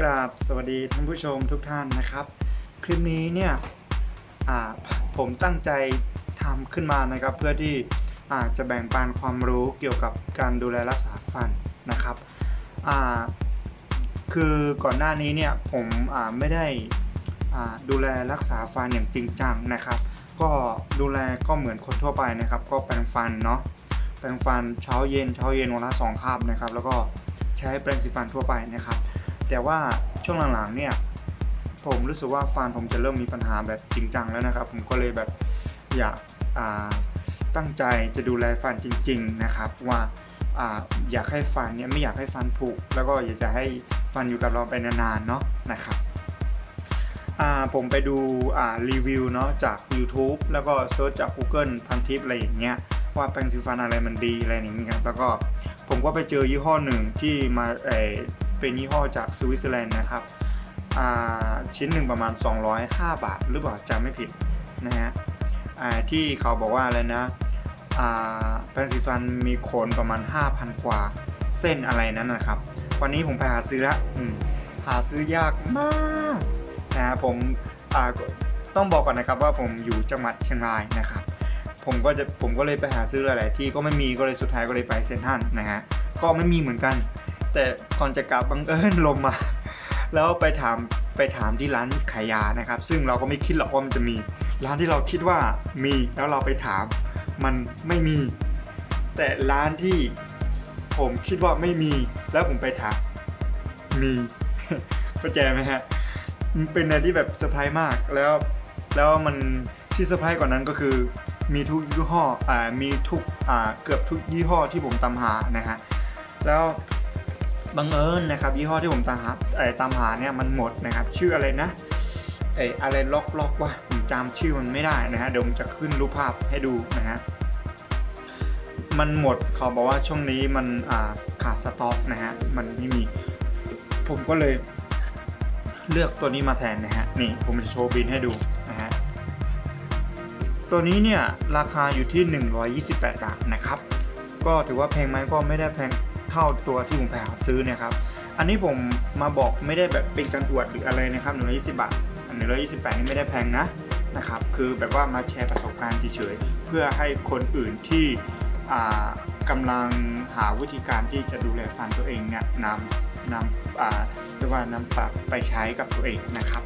กราบสวัสดีท่านผู้ชมทุกท่านนะครับ คลิปนี้เนี่ยผมตั้งใจทำขึ้นมานะครับ เพื่อที่อาจะแบ่งปันความรู้เกี่ยวกับการดูแลรักษาฟันนะครับคือก่อนหน้านี้เนี่ยผมไม่ได้ดูแลรักษาฟันอย่างจริงจังนะครับ ก็ดูแลก็เหมือนคนทั่วไปนะครับ ก็แปรงฟันเนาะแปรงฟันเช้าเย็นเช้าเย็นวันละสองคาบนะครับ แล้วก็ใช้แปรงสีฟันทั่วไปนะครับ แต่ว่าช่วงหลังๆเนี่ยผมรู้สึกว่าฟันผมจะเริ่มมีปัญหาแบบจริงจังแล้วนะครับ ผมก็เลยแบบอยากตั้งใจจะดูแลฟันจริง ๆนะครับ ว่าออยากให้ฟันเนี่ยไม่อยากให้ฟันผุแล้วก็อยากจะให้ฟันอยู่กับเราไปนานๆเนาะนะครับผมไปดูรีวิวเนาะจาก YouTube แล้วก็เซิร์ชจาก Google พันทิปอะไรอย่างเงี้ยว่าแปรงสีฟันอะไรมันดีอะไรอย่างเงี้ยครับแล้วก็ผมก็ไปเจอยี่ห้อหนึ่งที่มา เป็นยี่ห้อจากสวิตเซอร์แลนด์นะครับอ่าชิ้นหนึ่งประมาณ 205 บาท หรือเปล่าจำไม่ผิดนะฮะอ่าที่เขาบอกว่าอะไรนะอ่าแปรงสีฟันมีขนประมาณ 5,000 กว่าเส้นอะไรนั้นนะครับ วันนี้ผมไปหาซื้อละอืมหาซื้อยากมากนะฮะผมอ่าต้องบอกก่อนนะครับว่าผมอยู่จังหวัดเชียงรายนะครับ ผมก็จะผมก็เลยไปหาซื้อหลาย ๆ ที่ก็ไม่มีก็เลยสุดท้ายก็เลยไปเซนทรันนะฮะก็ไม่มีเหมือนกัน แต่ก่อนจะกลับบังเอิญลมมา แล้วไปถามไปถามที่ร้านขายยานะครับ ซึ่งเราก็ไม่คิดหรอกว่ามันจะมี ร้านที่เราคิดว่ามีแล้วเราไปถามมันไม่มี แต่ร้านที่ผมคิดว่าไม่มี แล้วผมไปถามมีเข้าใจไหมฮะมันเป็นอะไรที่แบบเซอร์ไพรส์มากแล้วแล้วมันที่เซอร์ไพรส์กว่านั้นก็คือมีทุกยี่ห้ออ่ามีทุกอ่าเกือบทุกยี่ห้อที่ผมตามหานะฮะแล้ว บังเอิญนะครับยี่ห้อที่ผมตามหาตามหาเนี่ยมันหมดนะครับ ชื่ออะไรนะไอ้อะไรล็อกล็อกวะผมจำชื่อมันไม่ได้นะฮะเดี๋ยวผมจะขึ้นรูปภาพให้ดูนะฮะมันหมดเขาบอกว่าช่วงนี้มันาขาดสต็อกนะฮะมันไม่มี ผมก็เลยเลือกตัวนี้มาแทนนะฮะนี่ผมจะโชว์บินให้ดูนะฮะตัวนี้เนี่ยราคาอยู่ที่ 128 บาทนะครับ ก็ถือว่าแพงไหมก็ไม่ได้แพง เท่าตัวที่ผมไปหาซื้อเนี่ยครับ อันนี้ผมมาบอกไม่ได้แบบเป็นการอวดหรืออะไรนะครับ120บาทหนึ่งร้อัน128นี่ไม่ได้แพงนะนะครับ คือแบบว่ามาแชร์ประสบการณ์เฉยๆเพื่อให้คนอื่นที่อ่ากำลังหาวิธีการที่จะดูแลฟันตัวเองเนี่ยนำนำอ่าเรียกว่านำปรับไปใช้กับตัวเองนะครับ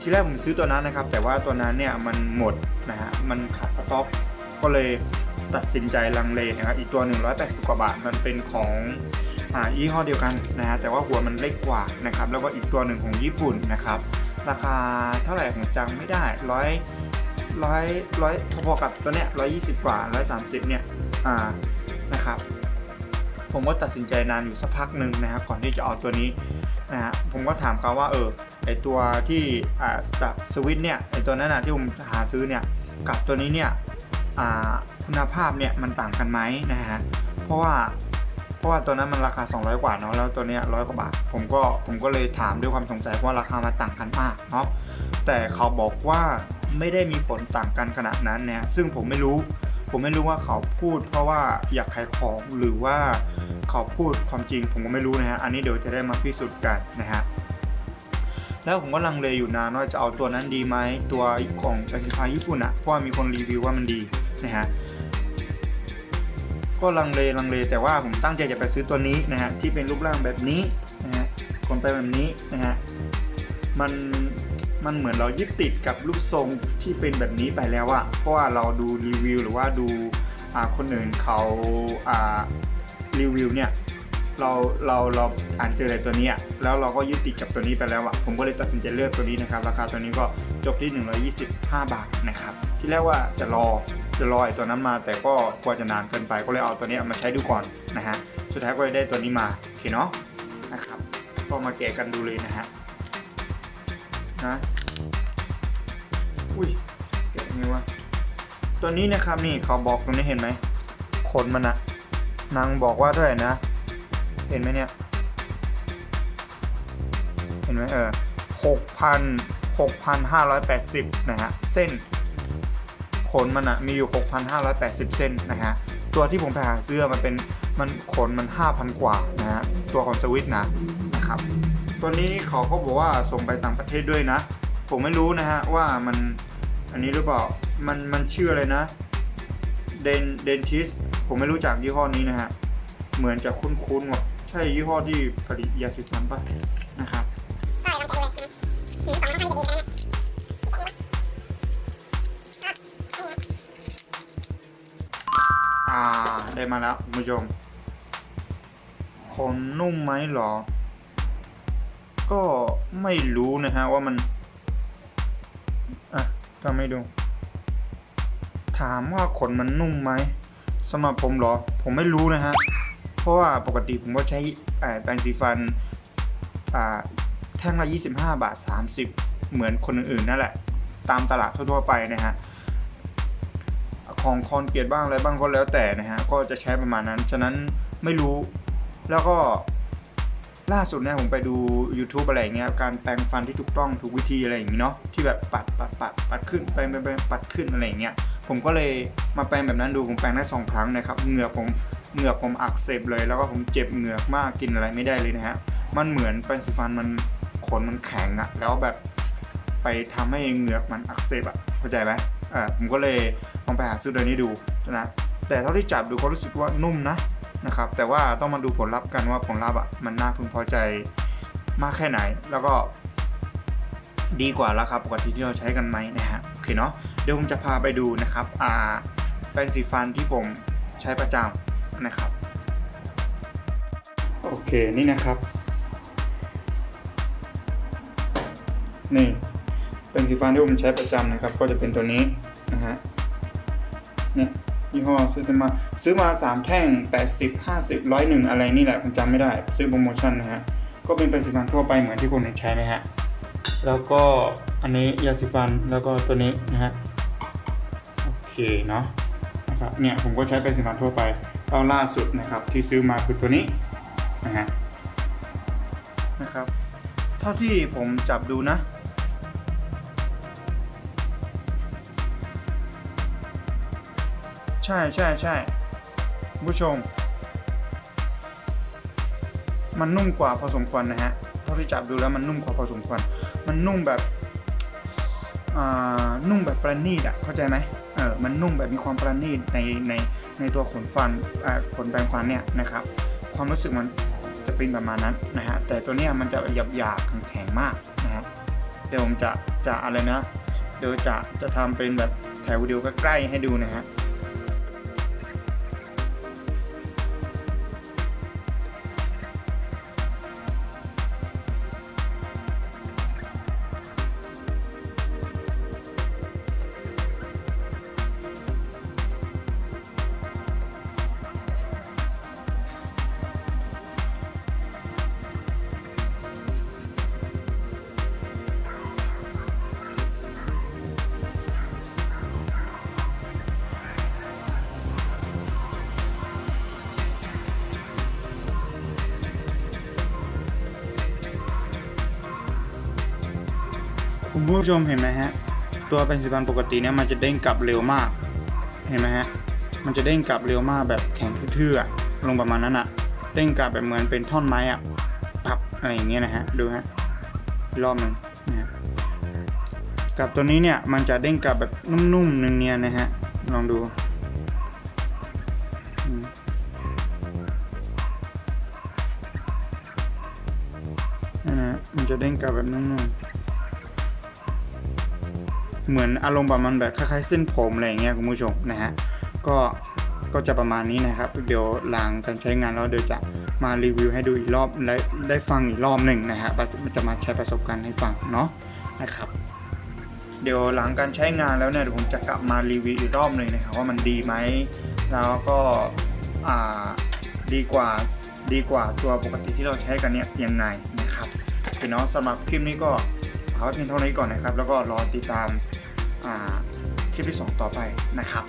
ที่แรกผมซื้อตัวนั้นนะครับ แต่ว่าตัวนั้นเนี่ยมันหมดนะฮะมันขาดสต็อกก็เลย ตัดสินใจลังเลนะครับอีกตัว 180 กว่าบาทมันเป็นของยี่ห้อเดียวกันนะฮะแต่ว่าหัวมันเล็กกว่านะครับแล้วก็อีกตัวหนึ่งของญี่ปุ่นนะครับราคาเท่าไหร่ผมจำไม่ได้ร้อยร้อยร้อยพอๆกับตัวเนี้ยร้อยยี่สิบกว่าร้อยสามสิบเนี่ยอ่านะครับผมก็ตัดสินใจนานอยู่สักพักหนึ่งนะครับก่อนที่จะเอาตัวนี้นะฮะผมก็ถามเขาว่าเออไอตัวที่อ่าจากสวิตเนี่ยไอตัวนั้นนะที่ผมหาซื้อเนี่ยกับตัวนี้เนี่ย คุณภาพเนี่ยมันต่างกันไหมนะฮะเพราะว่าเพราะว่าตัวนั้นมันราคา 200 กว่าเนาะแล้วตัวเนี้ยร้อยกว่าบาทผมก็ผมก็เลยถามด้วยความสงสัยว่าราคามันต่างกันมากเนาะแต่เขาบอกว่าไม่ได้มีผลต่างกันขนาดนั้นเนี่ยซึ่งผมไม่รู้ผมไม่รู้ว่าเขาพูดเพราะว่าอยากขายของหรือว่าเขาพูดความจริง ผมก็ไม่รู้นะฮะอันนี้เดี๋ยวจะได้มาพิสูจน์กันนะฮะแล้วผมก็ลังเลอยู่นานว่าจะเอาตัวนั้นดีไหมตัวของแบรนด์สินค้าญี่ปุ่นอะเพราะว่ามีคนรีวิวว่ามันดี นะฮะก็ลังเลลังเลแต่ว่าผมตั้งใจจะไปซื้อตัวนี้นะฮะที่เป็นรูปร่างแบบนี้นะฮะคนไปแบบนี้นะฮะมันมันเหมือนเรายึดติดกับรูปทรงที่เป็นแบบนี้ไปแล้วอะเพราะว่าเราดูรีวิวหรือว่าดูาคนอื่นเขาารีวิวเนี่ยเราเราเราอ่านเจออะไรตัวนี้แล้วเราก็ยึดติดกับตัวนี้ไปแล้วอะผมก็เลยตัดสินใจเลือกตัวนี้นะครับ ราคาตัวนี้ก็จบที่ 125 บาทนะครับ ที่แรกว่าจะรอ จะรอไอตัวนั้นมาแต่ก็กลัวจะนานเกินไปก็เลยเอาตัวนี้มาใช้ดูก่อนนะฮะสุดท้ายก็เลยได้ตัวนี้มาโอเคเนาะนะครับก็มาแกะกันดูเลยนะฮะนะอุ้ยแกะยังไงวะตัวนี้นะครับนี่เขาบอกตรงนี้เห็นไหมขนมันอะนางบอกว่าเท่าไหร่นะ เห็นไหมเนี่ย เห็นไหมเออหกพันหกพันห้าร้อยแปดสิบนะฮะเส้น ขนมันอะมีอยู่หกพันห้าร้อยแปดสิบเส้นนะฮะ ตัวที่ผมไปหาเสื้อมันเป็นมันขนมันห้าพันกว่านะฮะ ตัวของสวิตนะนะครับ ตัวนี้เขาก็บอกว่าส่งไปต่างประเทศด้วยนะ ผมไม่รู้นะฮะว่ามันอันนี้หรือเปล่า มันมันชื่ออะไรนะ เดนเดนทิส ผมไม่รู้จักยี่ห้อนี้นะฮะ เหมือนจะคุ้นๆว่ะ ใช่ยี่ห้อที่ผลิตยาสีฟันปะนะครับ ได้ลองแกะดูเลยนะ อ่า ได้มาแล้วคุณผู้ชมขนนุ่มไหมหรอ ก็ไม่รู้นะฮะว่ามัน อะทำให้ดู ถามว่าขนมันนุ่มไหมสำหรับผมหรอ ผมไม่รู้นะฮะ เพราะว่าปกติผมก็ใช้แปรงสีฟัน อ่า แท่งละ 25 บาท 30 เหมือนคนอื่นๆนั่นแหละ ตามตลาดทั่วๆไปนะฮะ ของคอนเกียตบ้างอะไรบ้างก็แล้วแต่นะฮะก็จะใช้ประมาณนั้น ฉะนั้นไม่รู้แล้วก็ล่าสุดเนี่ยผมไปดู YouTube อะไรเงี้ยการแปรงฟันที่ถูกต้องถูกวิธีอะไรอย่างงี้เนาะที่แบบปัดปัดปัดปัดขึ้นแปรงแปรงแปรงปัดขึ้นอะไรเงี้ยผมก็เลยมาแปรงแบบนั้นดูผมแปรงได้สองครั้งนะครับเหงือกผมเหงือกผมอักเสบเลย แล้วก็ผมเจ็บเหงือกมากกินอะไรไม่ได้เลยนะฮะมันเหมือนแปรงสีฟันมันขนมันแข็งอะแล้วแบบไปทำให้เหงือกมันอักเสบอะเข้าใจไหมอ่าผมก็เลย ลองไปหาซื้อตัวนี้ดูนะแต่เท่าที่จับดูก็รู้สึกว่านุ่มนะนะครับแต่ว่าต้องมาดูผลลัพธ์กันว่าผลลัพธ์อะมันน่าพึงพอใจมากแค่ไหน แล้วก็ดีกว่าราคาปกติที่เราใช้กันไหมนะฮะโอเคเนาะเดี๋ยวผมจะพาไปดูนะครับอ่าแปรงสีฟันที่ผมใช้ประจำนะครับโอเคนี่นะครับนี่เป็นสีฟันที่ผมใช้ประจำนะครับ ก็จะเป็นตัวนี้นะฮะ เนี่ยยี่ห้อซื้อมาซื้อมา 3 แท่ง 80 50 101 อะไรนี่แหละผมจำไม่ได้ ซื้อโปรโมชั่นนะฮะ ก็เป็นเป็นสีฟันทั่วไปเหมือนที่คนอื่นใช้ไหมฮะ แล้วก็อันนี้ยาสีฟันแล้วก็ตัวนี้นะฮะ โอเคเนาะนะครับเนี่ยผมก็ใช้เป็นสีฟันทั่วไปก็ล่าสุดนะครับที่ซื้อมาคือตัวนี้นะฮะนะครับ เท่าที่ผมจับดูนะ ใช่ใช่ใช่ผู้ชม มันนุ่มกว่าพอสมควรนะฮะเท่าที่จับดูแล้วมันนุ่มกว่าพอสมควร มันนุ่มแบบอ่านุ่มแบบประณีตอะเข้าใจไหมเออมันนุ่มแบบมีความประณีตในในในตัวขนฟันขนแปรงฟันเนี่ยนะครับ ความรู้สึกมันจะเป็นประมาณนั้นนะฮะแต่ตัวเนี้ยมันจะหยาบหยาบแข็งมากนะฮะเดี๋ยวผมจะจะอะไรนะ เดี๋ยวจะจะทำเป็นแบบแถววิดีโอใกล้ๆให้ดูนะฮะ ผู้ชมเห็นไหมฮะ ตัวเป็นสีฟันปกติเนี่ยมันจะเด้งกลับเร็วมาก เห็นไหมฮะ มันจะเด้งกลับเร็วมากแบบแข็งทื่อๆลงประมาณนั้นอะเด้งกลับแบบเหมือนเป็นท่อนไม้อะปับอะไรอย่างเงี้ยนะฮะ ดูฮะ รอบหนึ่งนะฮะกับตัวนี้เนี่ยมันจะเด้งกลับแบบนุ่มๆเนียนๆนะฮะ ลองดูอืมนั่นนะฮะมันจะเด้งกลับแบบนุ่มๆ เหมือนอารมณ์ประมาณแบบคล้ายๆเส้นผมอะไรอย่างเงี้ยคุณผู้ชมนะฮะก็ก็จะประมาณนี้นะครับ เดี๋ยวหลังการใช้งานแล้วเดี๋ยวจะมารีวิวให้ดูอีกรอบและได้ฟังอีกรอบหนึ่งนะฮะจะมาแชร์ประสบการณ์ให้ฟังเนาะนะครับ เดี๋ยวหลังการใช้งานแล้วเนี่ยผมจะกลับมารีวิวอีกรอบหนึ่งนะครับว่ามันดีไหมแล้วก็อ่าดีกว่าดีกว่าตัวปกติที่เราใช้กันเนี่ยยังไงนะครับโอเคเนาะสำหรับคลิปนี้ก็เอาไว้เพียงเท่านี้ก่อนนะครับ แล้วก็รอติดตาม คลิปที่ 2 ต่อไปนะครับ